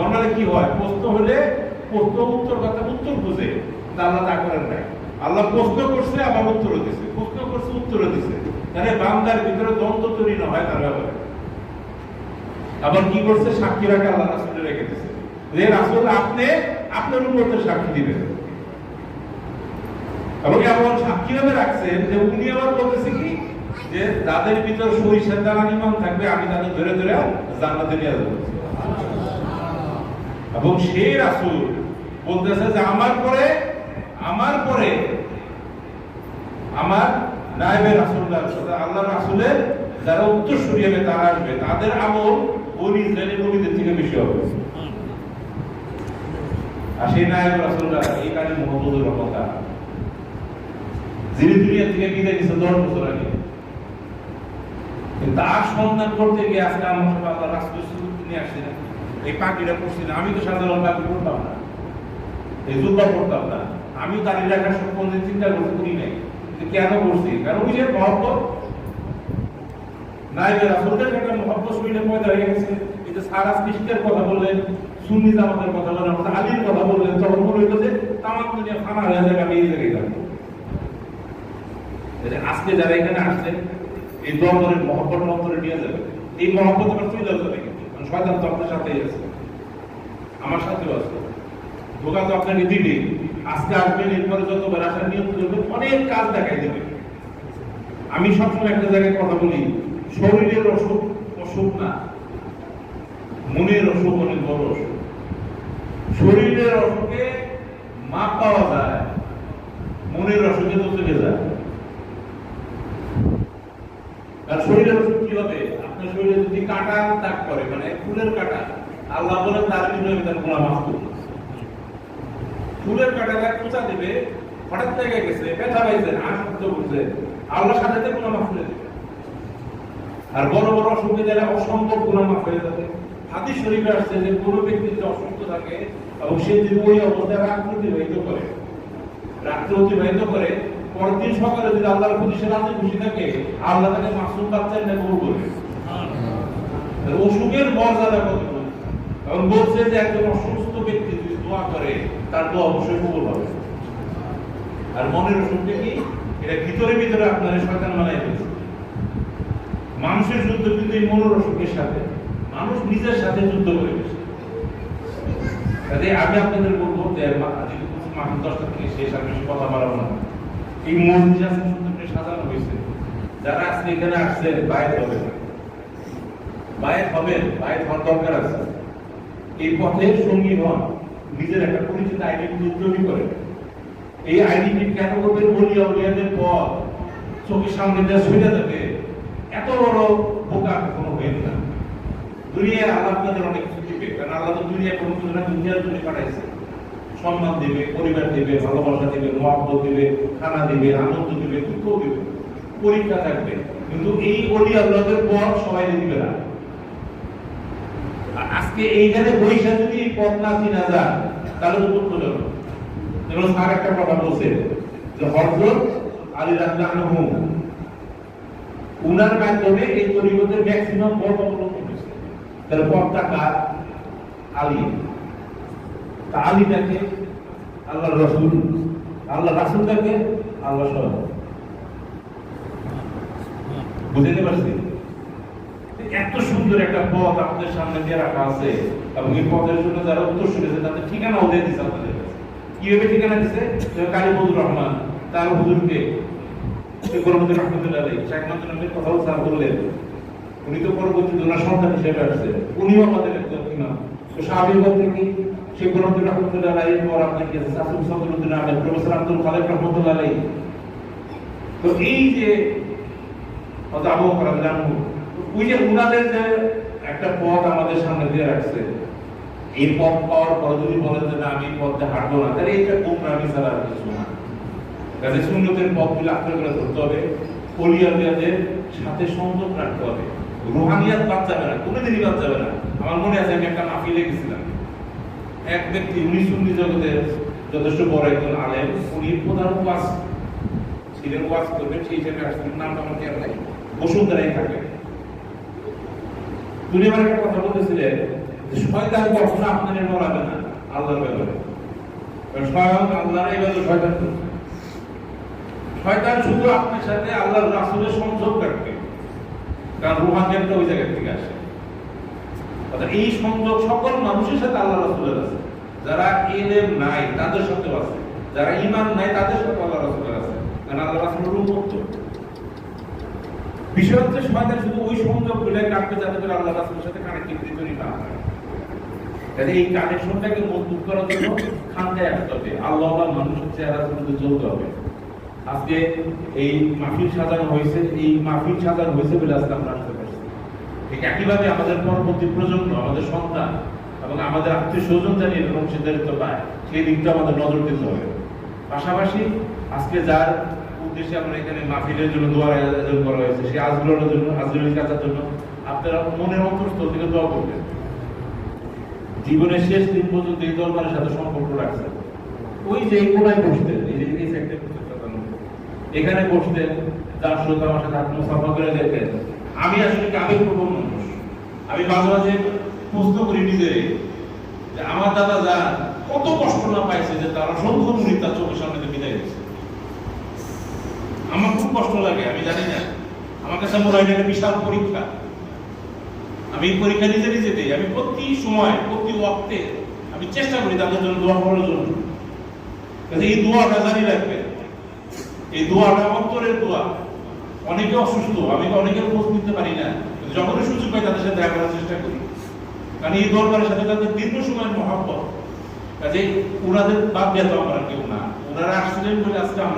Normally কি হয়? প্রশ্ন হলে প্রশ্ন উত্তর কথা উত্তর কিন্তু আল্লাহ তা করেন নাই। আল্লাহ প্রশ্ন করছে, আবার উত্তর দিছে। প্রশ্ন করছে উত্তর দিছে। তাহলে বান্দার ভিতরে দ্বন্দ্ব তৈরি না হয় তার ব্যাপারে। আবার কি করছে? সাক্ষী রাখে আল্লাহ রাসুলে রেখে দিছে। যে রাসুল আপনি, আপনার উপর সাক্ষী দিবেন। এবং এমন সাক্ষী ভাবে রাখছেন যে উনি আবার বলতেছে কি? যে তাদের ভিতর সরিষার দানা ইমান থাকবে, আমি তাদের ধরে ধরে জান্নাতে নিয়ে যাব। এবং সেই রাসূল বলতেছে যে আমার পরে আমার পরে, আমার নায়েবে রাসূলুল্লাহ আল্লাহ রাসূলের যারা উত্তরসূরি হবে, তারা আসবে। তাদের আমল ওই ইসরায়েলি নবীদের থেকে বেশি হবে। আর সেই নায়েব রাসূলুল্লাহ এই কাজে মুহাম্মদুর রহমতা যিনি দুনিয়া থেকে বিদায় নিছে দশ বছর আগে। তার সন্ধান করতে গিয়ে আজকে আমার সাথে আল্লাহ রাসূল নিয়ে আসছে এই পাখিটা পড়ছি না, আমি তো সাধারণ পাখি পড়তাম না। এই জুব্বা পড়তাম না। আমি রাখার সব কোনদিন চিন্তা করতে করি নাই। কেন করছি? কারণ ওই যে মহব্বত একটা হয়ে গেছে, এই যে সারা কথা বললেন সুন্নি জামাতের কথা বললেন আমাদের আলীর কথা বললেন, তখন মনে হইল যে দুনিয়া ফানা হয়ে যাবে, আমি এই জায়গায় আজকে যারা এখানে আসছেন এই দরবারের মহব্বত মন্তরে নিয়ে যাবে। এই মহব্বত আবার চলে যাবে। শয়তান তো আপনার সাথেই আছে। আমার সাথেও আছে। ধোকা তো আপনাকে দিবে আজকে আসবেন, এরপরে যতবার আসার নিয়ম করবেন অনেক কাজ দেখাই দেবে। আমি সবসময় একটা জায়গায় কথা বলি, শরীরের অসুখ অসুখ না। মনের অসুখ অনেক বড় অসুখ। শরীরের অসুখে মাপ পাওয়া যায়, মনের অসুখে তো চলে যায়। শরীরের অসুখ কি হবে? আপনার শরীরে যদি কাটা দাগ করে মানে ফুলের কাটা, আল্লাহ বলে তার আমি তার গোলা মাফ করব ফুলের কাটা দাগ কোচা দেবে, হঠাৎ থেকে গেছে, ব্যথা পাইছেন আর শব্দ করছে আল্লাহ সাথে গোলা মাফ করে দেবে আর বড় বড় অসুখে যারা অসম্ভব গোলা মাফ হয়ে যাবে। হাদিস শরীফে আসছে যে কোনো ব্যক্তি যদি অসুস্থ থাকে, এবং সে যদি ওই অবস্থায় রাত অতিবাহিত করে রাত্রে অতিবাহিত করে পরের দিন সকালে যদি আল্লাহর প্রতি সে রাতে খুশি থাকে, আল্লাহ তাকে মাসুম বাচ্চার না কবুল করবে। অসুখের মর্যাদা কত? এবং বলছে যে একজন অসুস্থ ব্যক্তি যদি দোয়া করে, তার দোয়া অবশ্যই কবুল হবে। আর মনের অসুখটা কি? এটা ভিতরে ভিতরে আপনার শয়তান বানাই ফেলছে। মানুষের যুদ্ধ কিন্তু এই মনের অসুখের সাথে। মানুষ নিজের সাথে যুদ্ধ করে গেছে কাজে আমি আপনাদের বলব যে আজকে মাত্র দশটা থেকে শেষ, আমি বেশি কথা বাড়াবো না। এই সাজানো হয়েছে। যারা আজকে এখানে বাইরে হবে হওয়ার দরকার আছে। এই পথের সঙ্গী হন, নিজের একটা পরিচিত আইডেন্টি তৈরি এই আইডেন্টি কেন করবেন? বলিয়া উলিয়াদের পথ। চোখের সামনে যা যাবে, এত বড় বোকা কখনো না। দুনিয়ায় আল্লাহ আপনাদের অনেক কিছু দিবে। কারণ আল্লাহ তো দুনিয়া কোনো কিছু না, দুনিয়ার জন্য পাঠাইছে। সম্মান দিবে, পরিবার দিবে, ভালোবাসা দিবে, মহব্বত দিবে, খানা দিবে, আনন্দ দিবে, দুঃখ দিবে। পরীক্ষা থাকবে। কিন্তু এই অলি আল্লাহদের পথ সবাই দিবে না। আজকে এইখানে বৈশা যদি পথ না চিনা যায়, তাহলে তো দুঃখ যেমন একটা বলছে যে আলী উনার মাধ্যমে এই ম্যাক্সিমাম পথ অবলম্বন তাহলে পথটা কার? আলী তা আল্লাহ রসুল আল্লাহ রাসুলটাকে আল্লাহ সহ বুঝতে পারছি? এত সুন্দর একটা পথ আপনাদের সামনে দিয়ে রাখা আছে এবং এই পথের জন্য যারা উত্তর শুনেছে, তাদের ঠিকানাও দিয়ে দিচ্ছে আপনাদের কীভাবে ঠিকানা দিচ্ছে কালীবুর রহমান, তার হুজুরকে গরমদের রহমতুল্লাহ আলী শেখ কথাও স্যার বললেন। উনি তো পরবর্তী ওনার সন্তান হিসেবে আসছে। উনিও আমাদের একজন ইমাম। তো স্বাভাবিক শেখ গরমদের রহমতুল্লাহ পর আপনার কি সাসুল সদরুদ্দিন আহমেদ, প্রফেসর আব্দুল খালেক রহমতুল্লাহ তো এই যে ওই যে উনাদের যে একটা পথ আমাদের সামনে দিয়ে রাখছে, এই পথ পাওয়ার যদি বলেন যে না, আমি পথে হাঁটবো না, তাহলে এটা গোমরামি ছাড়া আর কিছু না। কাজে আঁকড়ে করে ধরতে হবে সাথে সংযোগ রাখতে হবে। রুহানিয়াত বাদ যাবে না, কোনোদিনই বাদ যাবে না। আমার মনে আছে আমি একটা মাহফিলে গেছিলাম। এক ব্যক্তি উনি সুন্নি জগতের যথেষ্ট বড় একজন আলেম, উনি প্রধান ওয়াজ, ছিলেন ওয়াজ করবেন, সেই হিসেবে আসছিলেন নামটা আমার কেন নাই। বসুন্ধরাই থাকে উনি আমার একটা কথা বলতেছিলেন যে শয়তান কখনো আপনাদের মরাবে না, আল্লাহর ব্যাপারে। স্বয়ং আল্লাহর এই ব্যাপারে শয়তান শয়তান শুধু আপনার সাথে আল্লাহর রাসূলের সংযোগ রাখবে কারণ রুহানিয়াতটা ওই জায়গা থেকে আসে। অর্থাৎ এই সংযোগ সকল মানুষের সাথে আল্লাহ রাসূলের আছে। যারা ইলম নাই, তাদের সাথেও আছে। যারা ঈমান নাই, তাদের সাথে আল্লাহ রাসূলের আছে। কারণ আল্লাহ রাসূলের উম্মত বিষয় হচ্ছে শুধু ওই কাটবে যাতে করে আল্লাহ সাথে কানেক্টিভিটি তৈরি না হয়। তাহলে এই কানেকশনটাকে মজবুত করার জন্য খান্দায় আসতে হবে আল্লাহ মানুষের চেহারা কিন্তু চলতে হবে। আজকে এই মাহফিল সাজানো হয়েছে, এই মাহফিল সাজানো হয়েছে বলে আজকে আমরা আসতে ঠিক একইভাবে আমাদের পরবর্তী প্রজন্ম, আমাদের সন্তান এবং আমাদের আত্মীয় স্বজন জানি এর অংশীদারিত্ব পায়, সেই দিকটা আমাদের নজর দিতে হবে। পাশাপাশি আজকে যার উদ্দেশ্যে আমরা এখানে মাহফিলের জন্য দোয়ার আয়োজন করা হয়েছে সেই আজগুলোর জন্য আজগুলির কাজের জন্য আপনারা মনের অন্তরস্থল থেকে দোয়া করবেন। জীবনের শেষ দিন পর্যন্ত এই দরবারের সাথে সম্পর্ক রাখছেন। ওই যে এই কোনায় বসতেন, এই যে এই সাইডে এখানে বসতেন, যার শ্রোতা আমার সাথে আপনি সাফা করে যেতেন আমি আসলে কাবের প্রবণ মানুষ আমি মাঝে মাঝে প্রশ্ন করি নিজে যে আমার দাদা যা কত কষ্ট না পাইছে যে তার অসংখ্য মুড়ি তার চোখের সামনে বিদায় দিচ্ছে আমার খুব কষ্ট লাগে, আমি জানি না। আমার কাছে মনে হয় একটা বিশাল পরীক্ষা। আমি পরীক্ষা নিজে নিজে দিই। আমি প্রতি সময়, প্রতি ওয়াক্তে আমি চেষ্টা করি তাদের জন্য দোয়া করার জন্য। এই দোয়াটা জানি রাখবে এই দোয়াটা অন্তরের দোয়া। অনেকে অসুস্থ, আমি অনেকের খোঁজ নিতে পারি না। যখনই সুযোগ পাই তাদের সাথে দেখা করার চেষ্টা করি। কারণ এই দরবারের সাথে তাদের দীর্ঘ সময়ের মহাব্বত। কাজে ওনাদের বাদ দেওয়া তো আমার কেউ না। ওনারা আসছিলেন বলে আজকে আমরা